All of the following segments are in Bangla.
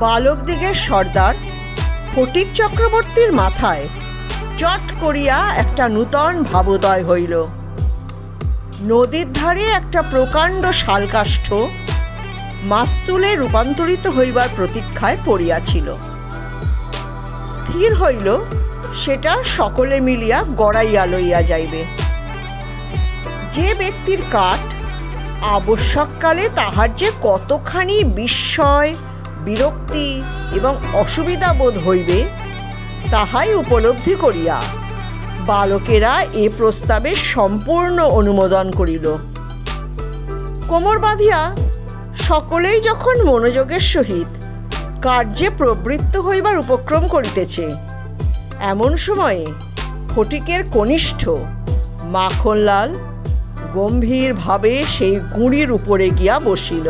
বালকদিগের সর্দার ফটিক চক্রবর্তীর মাথায় চট করিয়া একটা নূতন ভাবোদয় হইল। নদীর ধারে একটা প্রকাণ্ড শালকাষ্ঠ মাস্তুলে রূপান্তরিত হইবার প্রতীক্ষায় পড়িয়াছিল। স্থির হইল, সেটা সকলে মিলিয়া গড়াইয়া লইয়া যাইবে। যে ব্যক্তির কাঠ আবশ্যককালে তাহার যে কতখানি বিস্ময় বিরক্তি এবং অসুবিধা বোধ হইবে, তাহাই উপলব্ধি করিয়া বালকেরা এ প্রস্তাবে সম্পূর্ণ অনুমোদন করিল। কোমর বাঁধিয়া সকলেই যখন মনোযোগের সহিত কার্যে প্রবৃত্ত হইবার উপক্রম করিতেছে, এমন সময়ে ফটিকের কনিষ্ঠ মাখনলাল গম্ভীরভাবে সেই গুঁড়ির উপরে গিয়া বসিল।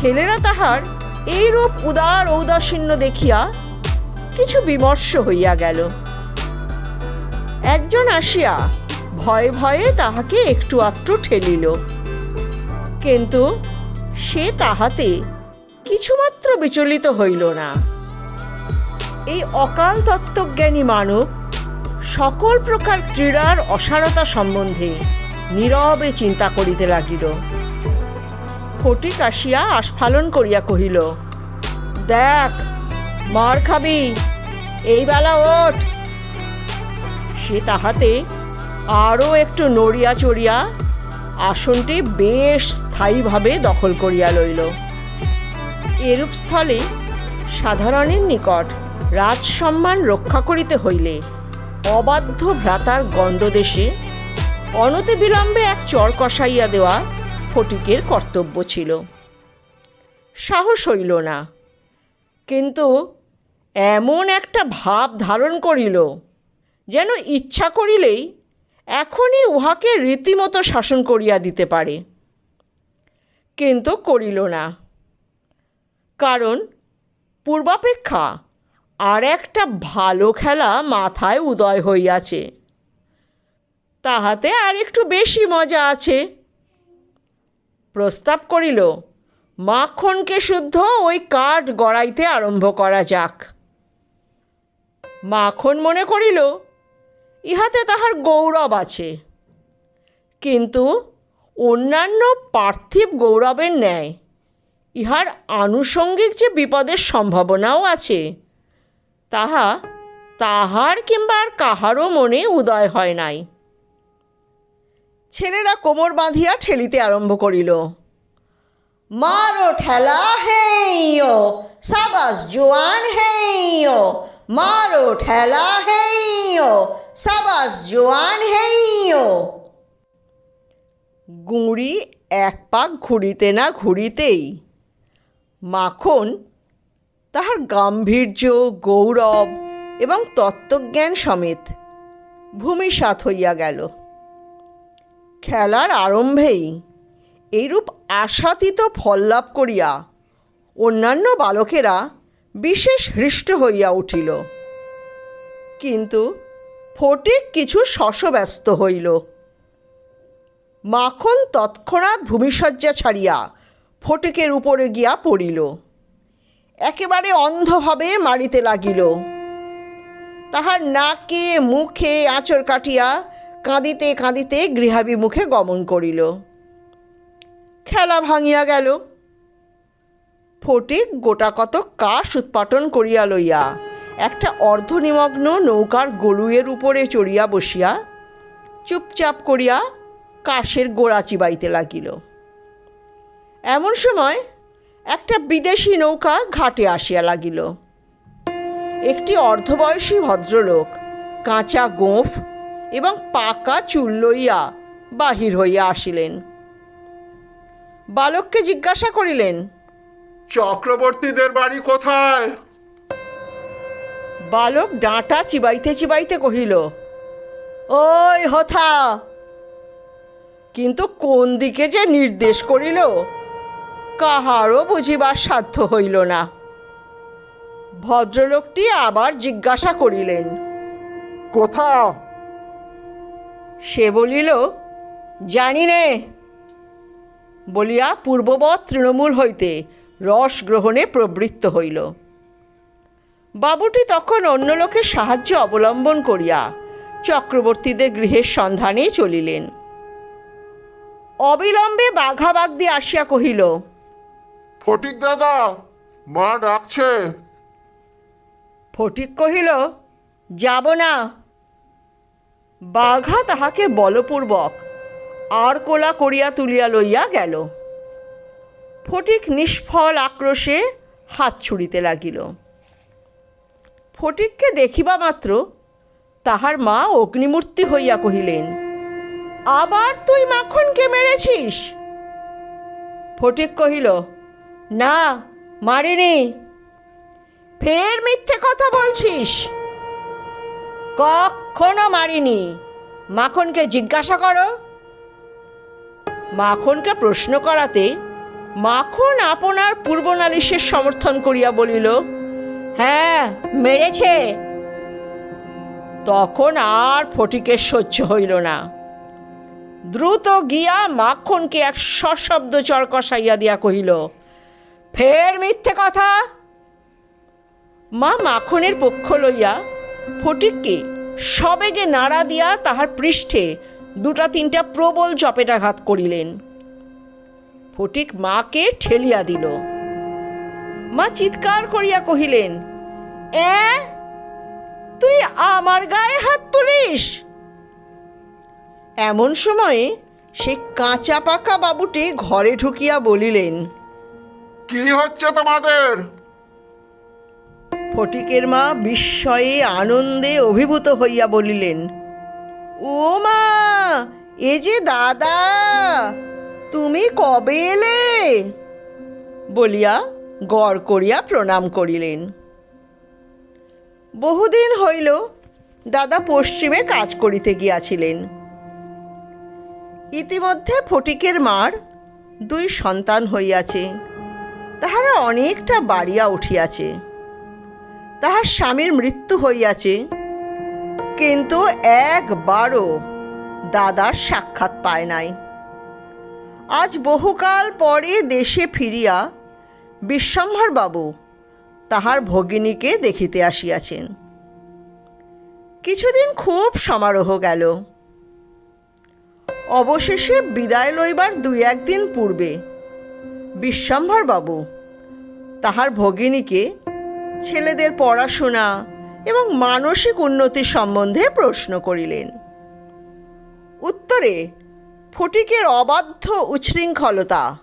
ছেলেরা তাহার এইরূপ উদার ঔদাসীন্য দেখিয়া কিছু বিমর্ষ হইয়া গেল। একজন আসিয়া ভয়ে ভয়ে তাহাকে একটু আধটু ঠেলিল। কিন্তু সে তাহাতে কিছুমাত্র বিচলিত হইল না। এই অকাল তত্ত্বজ্ঞানী মানব সকল প্রকার ক্রীড়ার অসারতা সম্বন্ধে নীরবে চিন্তা করিতে লাগিল। ফটিক আসিয়া আস্ফালন করিয়া কহিল, দেখ, মার খাবি, এই বেলা ওঠ। সে তাহাতে আরও একটু নড়িয়া চড়িয়া আসনটি বেশ স্থায়ীভাবে দখল করিয়া লইল। এরূপ স্থলে সাধারণের নিকট রাজসম্মান রক্ষা করিতে হইলে অবাধ্য ভ্রাতার গণ্ডদেশে অনতি বিলম্বে এক চর কষাইয়া দেওয়া ফটিকের কর্তব্য ছিল। সাহস হইল না। কিন্তু এমন একটা ভাব ধারণ করিল, যেন ইচ্ছা করিলেই এখনই উহাকে রীতিমতো শাসন করিয়া দিতে পারে। কিন্তু করিল না। কারণ পূর্বাপেক্ষা আর একটা ভালো খেলা মাথায় উদয় হইয়াছে। তাহাতে আর একটু বেশি মজা আছে। প্রস্তাব করিল, মাখনকে শুদ্ধ ওই কাঠ গড়াইতে আরম্ভ করা যাক। মাখন মনে করিল, ইহাতে তাহার গৌরব আছে। কিন্তু অন্যান্য পার্থিব গৌরবের ন্যায় ইহার আনুষঙ্গিক যে বিপদের সম্ভাবনাও আছে, তাহা তাহার কিংবা আর কাহারও মনে উদয় হয় নাই। ছেলেরা কোমর বাঁধিয়া ঠেলিতে আরম্ভ করিল। মারো ঠেলা হেইও সাবাস জোয়ান হেইও মারো ঠেলা হেইও সাবাস জোয়ান হেইও গুঁড়ি এক পাক ঘুরিতে না ঘুরিতেই মাখন তাহার গাম্ভীর্য, গৌরব এবং তত্ত্বজ্ঞান সমেত ভূমিসাৎ হইয়া গেল। খেলার আরম্ভেই এইরূপ আশাতীত ফল লাভ করিয়া অন্যান্য বালকেরা বিশেষ হৃষ্ট হইয়া উঠিল। কিন্তু ফটিক কিছু শশব্যস্ত হইল। মাখন তৎক্ষণাৎ ভূমিসজ্জা ছাড়িয়া ফটিকের উপরে গিয়া পড়িল। একেবারে অন্ধভাবে মারিতে লাগিল। তাহার নাকে, মুখে আঁচড় কাটিয়া কাঁদিতে কাঁদিতে গৃহাভিমুখে গমন করিল। খেলা ভাঙিয়া গেল। ফটিক গোটা কত কাশ উৎপাটন করিয়া লইয়া একটা অর্ধনিমগ্ন নৌকার গরুয়ের উপরে চড়িয়া বসিয়া চুপচাপ করিয়া কাশের গোড়া চিবাইতে লাগিল। এমন সময় একটা বিদেশি নৌকা ঘাটে আসিয়া লাগিল। একটি অর্ধবয়সী ভদ্রলোক কাঁচা গোঁফ এবং পাকা চুল লইয়া বাহির হইয়া আসিলেন। বালককে জিজ্ঞাসা করিলেন চক্রবর্তীদের বাড়ি কোথায়? বালক ডাঁটা চিবাইতে চিবাইতে কহিল ওই হথা কিন্তু কোন দিকে যে নির্দেশ করিল কাহারও বুঝিবার সাধ্য হইল না। ভদ্রলোকটি আবার জিজ্ঞাসা করিলেন কোথা? সে বলিল জানি নে। বলিয়া পূর্ববৎ তৃণমূল হইতে রস গ্রহণে প্রবৃত্ত হইল। বাবুটি তখন অন্য লোকের সাহায্য অবলম্বন করিয়া চক্রবর্তীদের গৃহের সন্ধানে চলিলেন। অবিলম্বে বাঘা বাগদি আসিয়া কহিল ফটিক দাদা মা ডাকছে। ফটিক কহিল যাব না। বাঘা তাহাকে বলপূর্বক আর কোলা করিয়া তুলিয়া লইয়া গেল। ফটিক নিষ্ফল আক্রোশে হাত ছুড়িতে লাগিল। ফটিককে দেখিবা মাত্র তাহার মা অগ্নিমূর্তি হইয়া কহিলেন, আবার তুই মাখনকে মেরেছিস? ফটিক কহিল, না, মারিনি। ফের মিথ্যে কথা বলছিস? কখনো মারিনি। মাখনকে জিজ্ঞাসা করো। মাখনকে প্রশ্ন করাতে মাখন আপনার পূর্বনালিশের সমর্থন করিয়া বলিল হ্যাঁ মেরেছে। তখন আর ফটিকের সহ্য হইল না। দ্রুত গিয়া মাখনকে এক সশব্দ চর কষাইয়া দিয়া কহিল, ফের মিথ্যে কথা? মা মাখনের পক্ষ লইয়া ফটিককে সবেগে নাড়া দিয়া তাহার পৃষ্ঠে দুটা তিনটা প্রবল চপেটাঘাত করিলেন। ফটিক মাকে ঠেলিয়া দিল। মা চিৎকার করিয়া কহিলেন, এ, তুই আমার গায়ে হাত তুলিস? এমন সময়ে সে কাঁচা পাকা বাবুটি ঘরে ঢুকিয়া বলিলেন, কি হচ্ছে তোমাদের? ফটিকের মা বিস্ময়ে আনন্দে অভিভূত হইয়া বলিলেন, ও মা, এ যে দাদা, তুমি কবে এলে? বলিয়া গড় করিয়া প্রণাম করিলেন। বহুদিন হইল দাদা পশ্চিমে কাজ করিতে গিয়াছিলেন। ইতিমধ্যে ফটিকের মার দুই সন্তান হইয়াছে, তাহারা অনেকটা বাড়িয়া উঠিয়াছে। তাহার স্বামীর মৃত্যু হইয়াছে। কিন্তু একবারও দাদার সাক্ষাৎ পায় নাই। আজ বহুকাল পরে দেশে ফিরিয়া বিশ্বম্ভরবাবু তাহার ভগিনীকে দেখিতে আসিয়াছেন। কিছুদিন খুব সমারোহ গেল। অবশেষে বিদায় লইবার দুই একদিন পূর্বে বিশ্বম্ভরবাবু তাহার ভগিনীকে ছেলেদের পড়াশোনা এবং মানসিক উন্নতি সম্বন্ধে প্রশ্ন করিলেন। উত্তরে, ফটিকের অবাধ্য উচ্ছৃঙ্খলতা,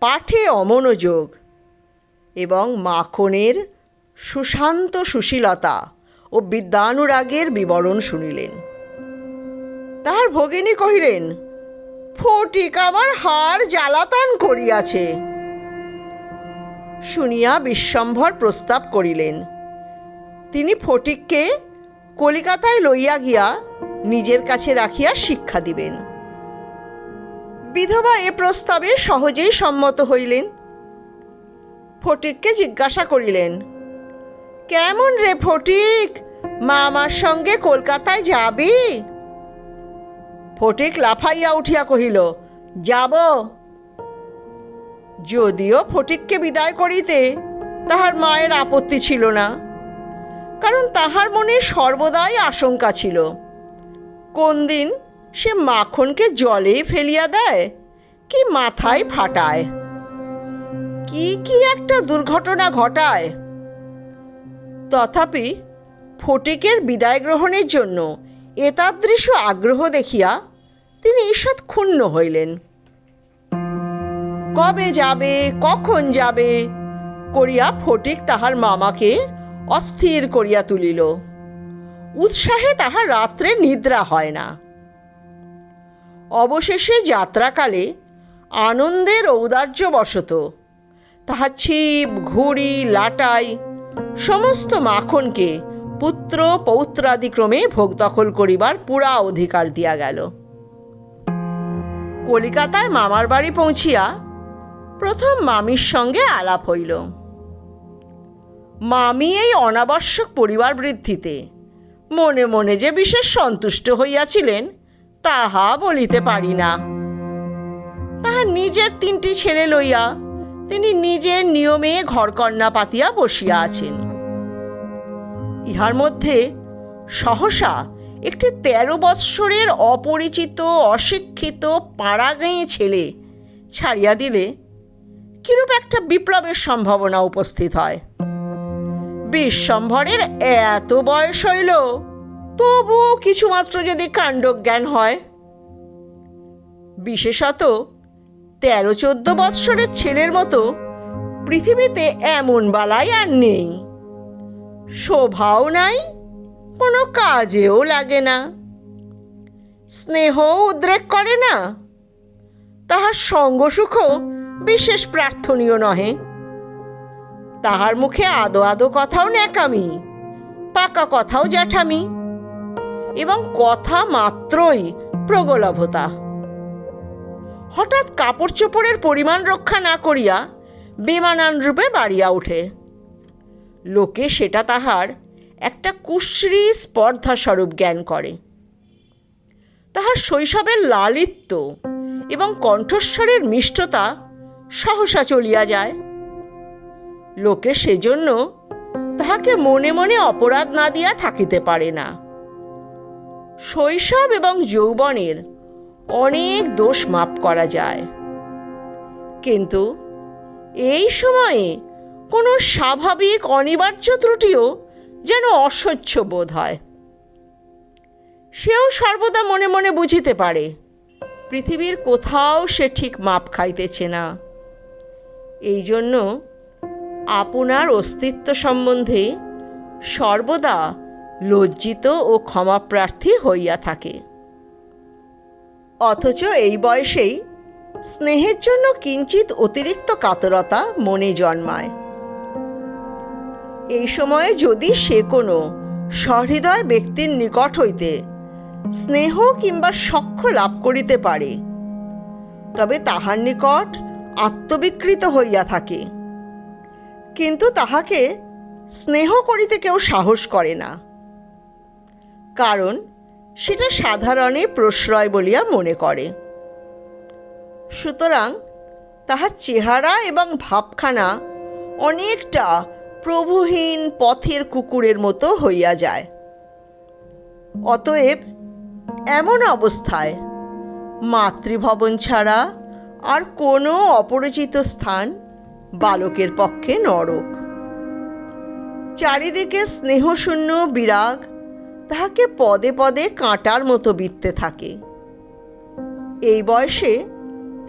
পাঠে অমনোযোগ এবং মাখনের সুশান্ত সুশীলতা ও বিদ্যানুরাগের বিবরণ শুনিলেন। তাহার ভগিনী কহিলেন, ফটিক আমার হার জ্বালাতন করিয়াছে। শুনিয়া বিশ্বম্ভর প্রস্তাব করিলেন। তিনি ফটিককে কলিকাতায় লইয়া গিয়া নিজের কাছে রাখিয়া শিক্ষা দিবেন। বিধবা এ প্রস্তাবে সহজেই সম্মত হইলেন। ফটিককে জিজ্ঞাসা করিলেন, কেমন রে ফটিক? মা আমার সঙ্গে কলকাতায় যাবি? ফটিক লাফাইয়া উঠিয়া কহিল, যাব। যদিও ফটিককে বিদায় করিতে তাহার মায়ের আপত্তি ছিল না, কারণ তাহার মনে সর্বদাই আশঙ্কা ছিল। কোন দিন সে মাখনকে জলে ফেলিয়া দেয়, কি মাথায় ফাটায়? কি কি একটা দুর্ঘটনা ঘটায়? তথাপি ফটিকের বিদায় গ্রহণের জন্য এতাদৃশ আগ্রহ দেখিয়া তিনি ঈষৎ ক্ষুণ্ণ হইলেন। কবে যাবে, কখন যাবে? করিয়া ফটিক তাহার মামাকে অস্থির করিয়া তুলিল। উৎসাহে তাহার রাত্রে নিদ্রা হয় না। অবশেষে যাত্রাকালে আনন্দের ঔদার্য ঔদার্যবশত তাহার ছিপ, ঘুড়ি, লাটাই, সমস্ত মাখনকে পুত্র পৌত্রাদিক্রমে ভোগ দখল করিবার পুরা অধিকার দিয়া গেল। কলিকাতায় মামার বাড়ি পৌঁছিয়া প্রথম মামির সঙ্গে আলাপ হইল। মামি এই অনাবশ্যক পরিবার বৃদ্ধিতে মনে মনে যে বিশেষ সন্তুষ্ট হইয়াছিলেন, তাহা বলিতে পারি না। তাহার নিজের তিনটি ছেলে লইয়া তিনি নিজের নিয়মে ঘরকন্যা পাতিয়া বসিয়া আছেন। ইহার মধ্যে সহসা একটি তেরো বৎসরের অপরিচিত, অশিক্ষিত, পাড়াগাঁয়ে ছেলে ছাড়িয়া দিলে কিরূপ একটা বিপ্লবের সম্ভাবনা উপস্থিত হয়? বিশ্বম্ভরের এত বয়স হইল, তবুও কিছুমাত্র যদি কাণ্ডজ্ঞান হয়। বিশেষত তেরো চোদ্দ বৎসরের ছেলের মতো পৃথিবীতে এমন বালাই আর নেই। শোভাও নাই, কোনো কাজেও লাগে না। স্নেহ উদ্রেক করে না। তাহার সঙ্গ সুখও বিশেষ প্রার্থনীয় নহে। তাহার মুখে আদো আদো কথাও ন্যাকামি, পাকা কথাও জ্যাঠামি, এবং কথা মাত্রই প্রগলভতা। হঠাৎ কাপড় চোপড়ের পরিমাণ রক্ষা না করিয়া বেমানান রূপে বাড়িয়া ওঠে লোকে সেটা তাহার একটা কুশ্রী স্পর্ধা স্বরূপ জ্ঞান করে। তাহার শৈশবের লালিত্য এবং কণ্ঠস্বরের মিষ্টতা সহসা চলিয়া যায়। লোকে সেজন্য তাহাকে মনে মনে অপরাধ না দিয়া থাকিতে পারে না। শৈশব এবং যৌবনের অনেক দোষ মাপ করা যায়। কিন্তু এই সময়ে কোনো স্বাভাবিক অনিবার্য ত্রুটিও যেন অসহ্য বোধ হয়। সেও সর্বদা মনে মনে বুঝিতে পারে, পৃথিবীর কোথাও সে ঠিক মাপ খাইতেছে না। এই জন্য আপনার অস্তিত্ব সম্বন্ধে সর্বদা লজ্জিত ও ক্ষমাপ্রার্থী হইয়া থাকে। অথচ এই বয়সেই স্নেহের জন্য কিঞ্চিত অতিরিক্ত কাতরতা মনে জন্মায়। এই সময়ে যদি সে কোনো সহৃদয় ব্যক্তির নিকট হইতে স্নেহ কিংবা সখ্য লাভ করিতে পারে, তবে তাহার নিকট আত্মবিকৃত হইয়া থাকে। কিন্তু তাহাকে স্নেহ করিতে কেউ সাহস করে না। কারণ সেটা সাধারণে প্রশ্রয় বলিয়া মনে করে। সুতরাং তাহার চেহারা এবং ভাবখানা অনেকটা প্রভুহীন পথের কুকুরের মতো হইয়া যায়। অতএব এমন অবস্থায় মাতৃভবন ছাড়া আর কোনো অপরিচিত স্থান বালকের পক্ষে নরক। চারিদিকে স্নেহশূন্য বিরাগ তাহাকে পদে পদে কাঁটার মতো বিত্তে থাকে। এই বয়সে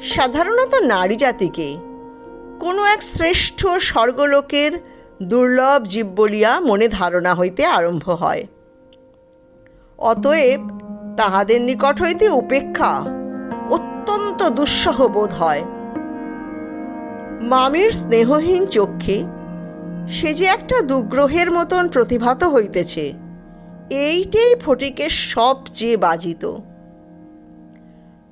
সাধারণত নারী জাতিকে কোনো এক শ্রেষ্ঠ স্বর্গলোকের দুর্লভ জীব বলিয়া মনে ধারণা হইতে আরম্ভ হয়। অতএব তাহাদের নিকট হইতে উপেক্ষা দুঃসহ বোধ হয়। মামির স্নেহহীন চক্ষে সে যে একটা দুগ্রহের মতন প্রতিভাত হইতেছে, এইটাই ফটিকের সবচেয়ে বাজিত।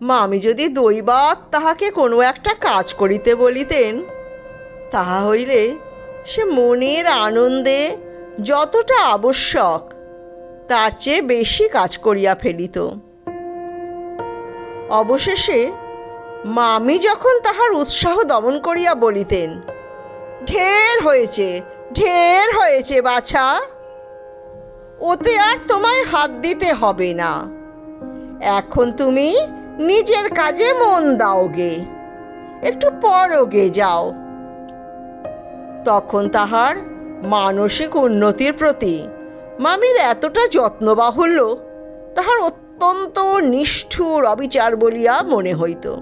মামি যদি দৈবাত তাহাকে কোনো একটা কাজ করিতে বলিতেন, তাহা হইলে সে মনের আনন্দে যতটা আবশ্যক, তার চেয়ে বেশি কাজ করিয়া ফেলিত। অবশেষে মামি যখন তাহার উৎসাহ দমন করিয়া বলিতেন, ঢের হয়েছে ঢের হয়েছে বাছা। ওতে আর তোমায় হাত দিতে হবে না। এখন তুমি নিজের কাজে মন দাওগে একটু পরগে যাও। তখন তাহার মানসিক উন্নতির প্রতি মামির এতটা যত্নবাহুল্য তাহার অত্যন্ত নিষ্ঠুর অবিচার বলিয়া মনে হইত।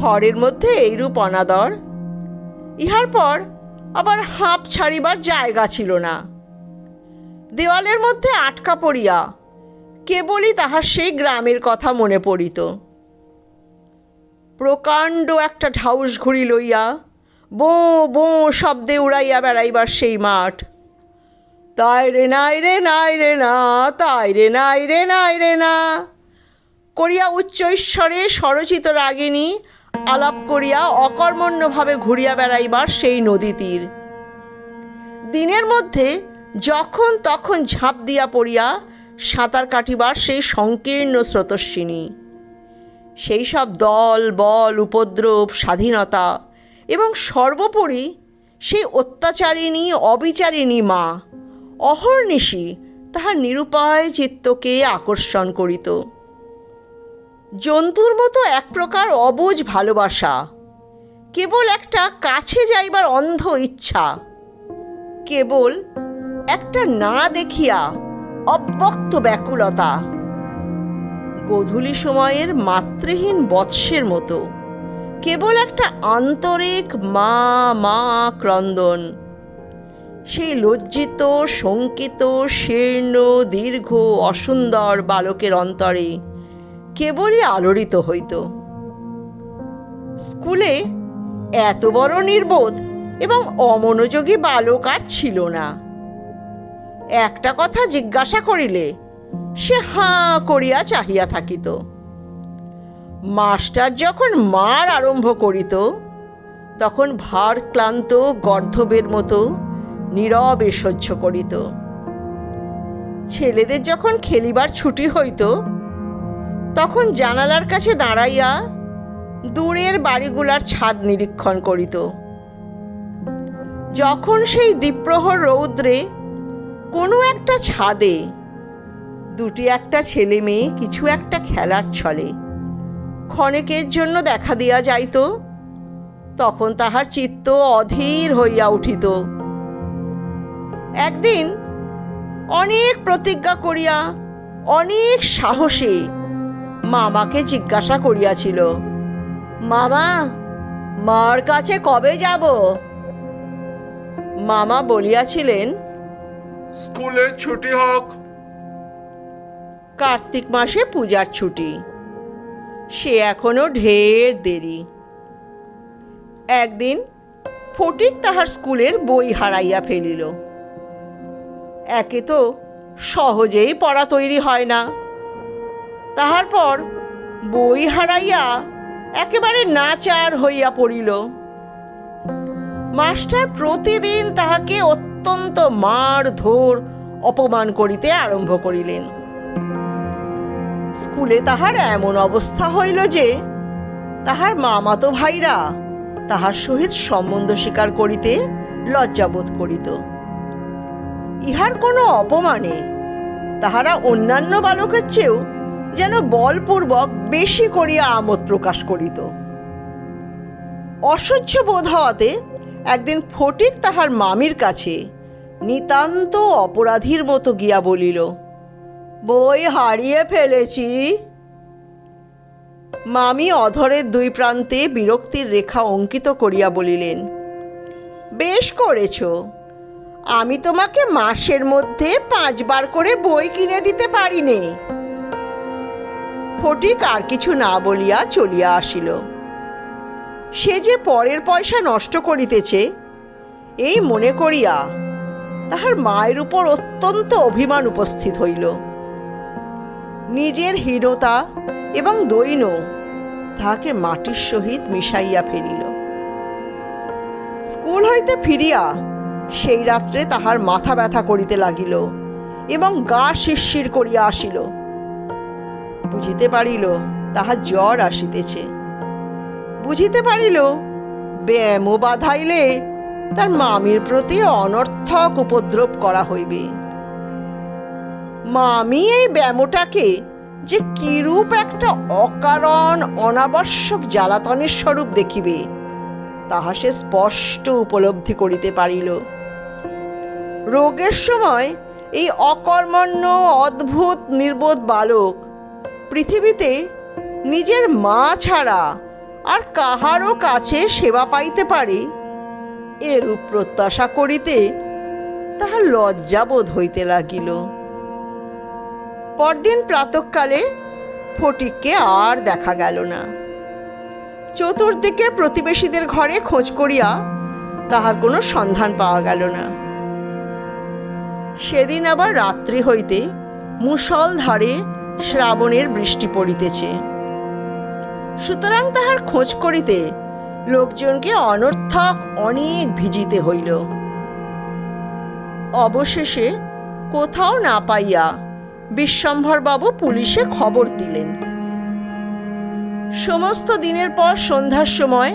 ঘরের মধ্যে এইরূপ অনাদর। ইহার পর আবার হাঁপ ছাড়িবার জায়গা ছিল না। দেওয়ালের মধ্যে আটকা পড়িয়া কেবলই তাহার সেই গ্রামের কথা মনে পড়িত। প্রকাণ্ড একটা ঢাউস ঘুড়ি লইয়া বো বো শব্দে উড়াইয়া বেড়াইবার সেই মাঠ। তাই রে নাই রে নাই রে না, তাই রে নাই রে নাই রে না, করিয়া উচ্চ ঈশ্বরে স্বরচিত রাগিনী আলাপ করিয়া অকর্মণ্যভাবে ঘুরিয়া বেড়াইবার সেই নদী তীর। দিনের মধ্যে যখন তখন ঝাঁপ দিয়া পড়িয়া সাঁতার কাটিবার সেই সংকীর্ণ স্রোতস্বিনী। সেই সব দল, বল, উপদ্রব, স্বাধীনতা এবং সর্বোপরি সেই অত্যাচারিণী, অবিচারিণী মা, অহর্নিশি তাহার নিরুপায় চিত্তকে আকর্ষণ করিত। জন্তুর মতো এক প্রকার অবুঝ ভালোবাসা। কেবল একটা কাছে যাইবার অন্ধ ইচ্ছা। কেবল একটা না দেখিয়া অব্যক্ত ব্যাকুলতা। গোধূলি সময়ের মাতৃহীন বৎসের মতো। কেবল একটা আন্তরিক মা মা ক্রন্দন। সেই লজ্জিত, শঙ্কিত, শীর্ণ, দীর্ঘ, অসুন্দর বালকের অন্তরে। কেবলই আলোড়িত হইত। স্কুলে এত বড় নির্বোধ এবং অমনোযোগী বালক আর ছিল না। একটা কথা জিজ্ঞাসা করিলে সে হাঁ করিয়া চাহিয়া থাকিত। মাস্টার যখন মার আরম্ভ করিত, তখন ভার ক্লান্ত গর্ধবের মতো নীরবে সহ্য করিত। ছেলেদের যখন খেলিবার ছুটি হইত তখন জানালার কাছে দাঁড়াইয়া দূরের বাড়িগুলার ছাদ নিরীক্ষণ করিত। যখন সেই দ্বীপ্রহর রৌদ্রে কোনো একটা ছাদে দুটি একটা ছেলে মেয়ে, কিছু একটা খেলার ছলে ক্ষণেকের জন্য দেখা দিয়া যাইত, তখন তাহার চিত্ত অধীর হইয়া উঠিত। একদিন অনেক প্রতিজ্ঞা করিয়া অনেক সাহসে মামাকে জিজ্ঞাসা করিয়াছিল মামা মার কাছে কবে যাব? মামা বলিয়াছিলেন স্কুলে ছুটি হোক। কার্তিক মাসে পূজার ছুটি সে এখনও ঢের দেরি। একদিন ফটিক তাহার স্কুলের বই হারাইয়া ফেলিল। একে তো সহজেই পড়া তৈরি হয় না। তাহার পর বই হারাইয়া একেবারে নাচার হইয়া পড়িল। মাস্টার প্রতিদিন তাহাকে অত্যন্ত মার ধর অপমান করিতে আরম্ভ করিলেন। স্কুলে তাহার এমন অবস্থা হইল যে, তাহার মামাতো ভাইরা তাহার সহিত সম্বন্ধ স্বীকার করিতে লজ্জাবোধ করিত। ইহার কোনো অপমানে তাহারা অন্যান্য বালকের চেয়েও যেন বলপূর্বক বেশি করিয়া আমোদ প্রকাশ করিত। অসহ্য বোধ হওয়াতে একদিন ফটিক তাহার মামির কাছে নিতান্ত অপরাধীর মতো গিয়া বলিল, বই হারিয়ে ফেলেছি। মামি অধরের দুই প্রান্তে বিরক্তির রেখা অঙ্কিত করিয়া বলিলেন, বেশ করেছ। আমি তোমাকে মাসের মধ্যে পাঁচবার করে বই কিনে দিতে পারিনে। ফটিক আর কিছু না বলিয়া চলিয়া আসিল। সে যে পরের পয়সা নষ্ট করিতেছে, এই মনে করিয়া তাহার মায়ের উপর অত্যন্ত অভিমান উপস্থিত হইল। নিজের হীনতা এবং দৈন্য তাহাকে মাটির সহিত মিশাইয়া ফেলিল। স্কুল হইতে ফিরিয়া সেই রাত্রে তাহার মাথা ব্যথা করিতে লাগিল এবং গা শিরশির করিয়া আসিল। বুঝিতে পারিল তাহার জ্বর আসিতেছে। বুঝিতে পারিল, ব্যায়ামও বাধাইলে তার মামির প্রতি অনর্থক উপদ্রব করা হইবে। মামি এই ব্যামোটাকে যে কিরূপ একটা অকারণ, অনাবশ্যক জ্বালাতনের স্বরূপ দেখিবে, তাহা সে স্পষ্ট উপলব্ধি করিতে পারিল। রোগের সময় এই অকর্মণ্য, অদ্ভুত, নির্বোধ বালক পৃথিবীতে নিজের মা ছাড়া আর কাহারও কাছে সেবা পাইতে পারে, এরূপ প্রত্যাশা করিতে তাহার লজ্জাবোধ হইতে লাগিল। পরদিন প্রাতকালে ফটিককে আর দেখা গেল না। চতুর্দিকে প্রতিবেশীদের ঘরে খোঁজ করিয়া তাহার কোনো সন্ধান পাওয়া গেল না। সেদিন আবার রাত্রি হইতে মুষল ধারে শ্রাবণের বৃষ্টি পড়িতেছে। সুতরাং তাহার খোঁজ করিতে লোকজনকে অনর্থক অনেক ভিজিতে হইল। অবশেষে কোথাও না পাইয়া বিশ্বম্ভরবাবু পুলিশে খবর দিলেন। সমস্ত দিনের পর সন্ধ্যার সময়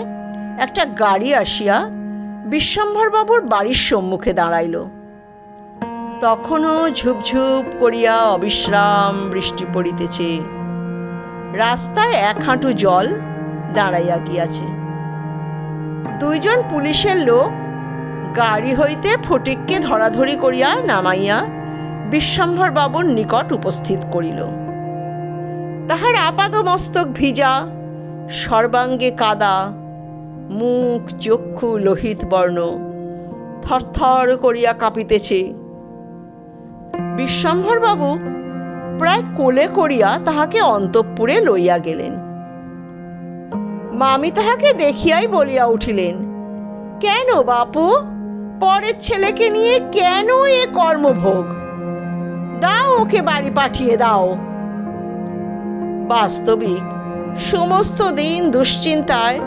একটা গাড়ি আসিয়া বিশ্বম্ভরবাবুর বাড়ির সম্মুখে দাঁড়াইল। তখনও ঝুপঝুপ করিয়া অবিশ্রাম বৃষ্টি পড়িতেছে। রাস্তায় এক হাঁটু জল দাঁড়াইয়া গিয়াছে। দুইজন পুলিশের লোক গাড়ি হইতে ফটিককে ধরাধরি করিয়া নামাইয়া বিশ্বম্ভর বাবুর নিকট উপস্থিত করিল। তাহার আপাদ মস্তক ভিজা, সর্বাঙ্গে কাদা, মুখ, চক্ষু লোহিত বর্ণ থরথর করিয়া কাঁপিতেছে। বিশ্বম্ভর বাবু প্রায় কোলে করিয়া তাহাকে অন্তঃপুরে লইয়া গেলেন। মামি তাহাকে দেখিয়াই বলিয়া উঠিলেন, কেন বাপু? পরের ছেলেকে নিয়ে কেন এ কর্মভোগ? দাও ওকে বাড়ি পাঠিয়ে দাও। বাস্তবিক সমস্ত দিন দুশ্চিন্তায়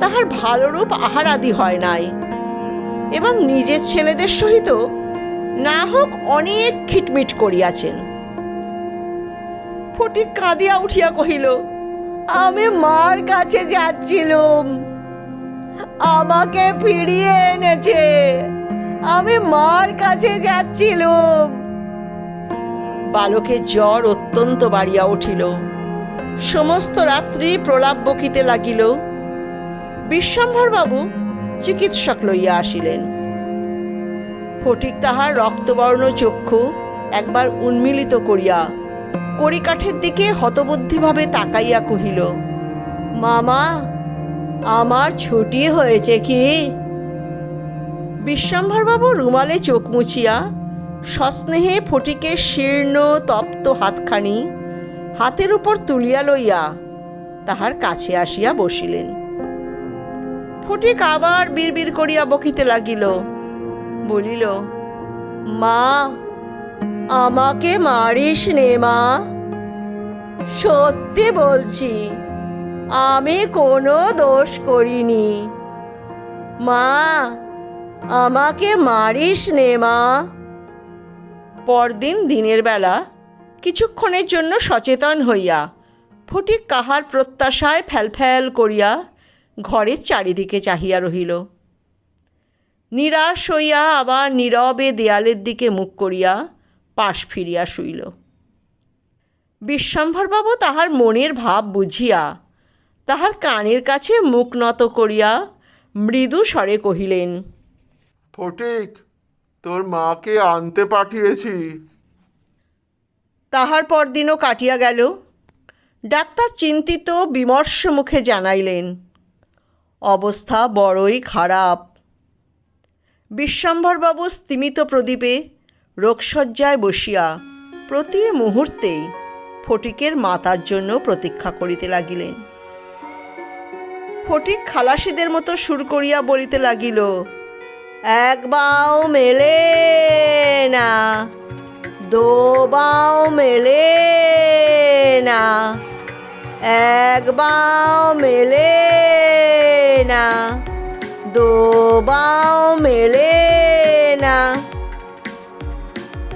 তাহার ভালোরূপ আহারাদি হয় নাই এবং নিজের ছেলেদের সহিত না হোক অনেক খিটমিট করিয়াছেন। ফটিক কাঁদিয়া উঠিয়া কহিল, আমি মার কাছে যাচ্ছিলুম। আমাকে ফিরিয়ে এনেছে। আমি মার কাছে যাচ্ছিলুম। বালকের জ্বর অত্যন্ত বাড়িয়া উঠিল। সমস্ত রাত্রি প্রলাপ বকিতে লাগিল। বিশ্বম্ভরবাবু চিকিৎসক লইয়া আসিলেন। ফটিক তাহার রক্তবর্ণ চক্ষু একবার উন্মিলিত করিয়া কড়িকাঠের দিকে হতবুদ্ধিভাবে তাকাইয়া কহিল, মামা, আমার ছুটি হয়েছে কি? বিশ্বম্ভরবাবু রুমালে চোখ মুছিয়া সস্নেহে ফটিকের শীর্ণ, তপ্ত হাতখানি হাতের উপর তুলিয়া লইয়া তাহার কাছে আসিয়া বসিলেন। ফটিক আবার বিড়বিড় করিয়া বকিতে লাগিল বলিল, মা, আমাকে মারিস নে, মা। সত্যি বলছি, আমি কোনো দোষ করিনি। মা, আমাকে মারিস নে, মা। পরদিন দিনের বেলা কিছুক্ষণের জন্য সচেতন হইয়া ফটিক কাহার প্রত্যাশায় ফ্যালফ্যাল করিয়া ঘরের চারিদিকে চাহিয়া রহিল। নিরাশ হইয়া আবার নীরবে দেয়ালের দিকে মুখ করিয়া পাশ ফিরিয়া শুইল। বিশ্বম্ভরবাবু তাহার মনের ভাব বুঝিয়া তাহার কানের কাছে মুখ নত করিয়া মৃদু স্বরে কহিলেন ফটিক তোর মাকে আনতে পাঠিয়েছি। তাহার পরদিনও কাটিয়া গেল। ডাক্তার চিন্তিত বিমর্ষ মুখে জানাইলেন অবস্থা বড়ই খারাপ। বিশ্বম্ভরবাবু স্তিমিত প্রদীপে রোগশয্যায় বসিয়া প্রতি মুহূর্তেই ফটিকের মাতার জন্য প্রতীক্ষা করিতে লাগিলেন। ফটিক খালাসিদের মতো সুর করিয়া বলিতে লাগিল, এক বাও মেলে না, দো বাও মেলে না, এক বাও মেলে না, দো বাও মেলে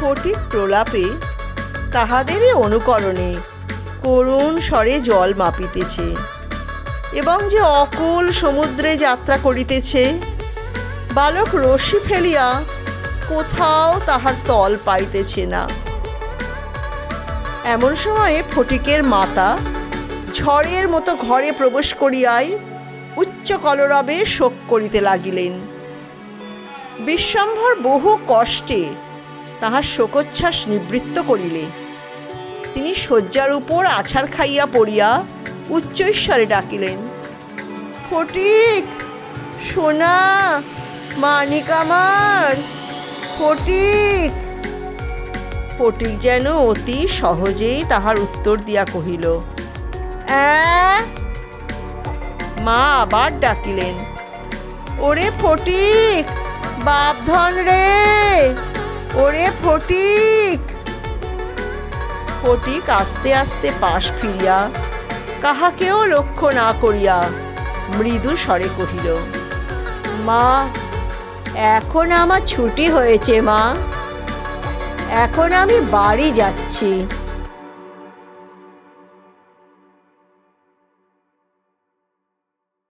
ফটিক প্রলাপে তাহাদেরই অনুকরণে করুণ স্বরে জল মাপিতেছে এবং যে অকুল সমুদ্রে যাত্রা করিতেছে, বালক রশি ফেলিয়া কোথাও তাহার তল পাইতেছে না। এমন সময়ে ফটিকের মাতা ঝড়ের মতো ঘরে প্রবেশ করিয়াই উচ্চ কলরবে শোক করিতে লাগিলেন। বিশ্বম্ভর বহু কষ্টে তাহার শোকোচ্ছ্বাস নিবৃত্ত করিলে। তিনি শয্যার উপর আছাড় খাইয়া পড়িয়া উচ্চৈশ্বরে ডাকিলেন, ফটিক, সোনা, মানিক আমার, ফটিক। ফটিক যেন অতি সহজেই তাহার উত্তর দিয়া কহিল? মা আবার ডাকিলেন, ওরে ফটিক, বাপধন রে। ওরে ফটিক। ফটিক আস্তে আস্তে পাশ ফিরিয়া কাহাকেও লক্ষ্য না করিয়া মৃদু স্বরে কহিল, মা, এখন আমার ছুটি হয়েছে মা। এখন আমি বাড়ি যাচ্ছি।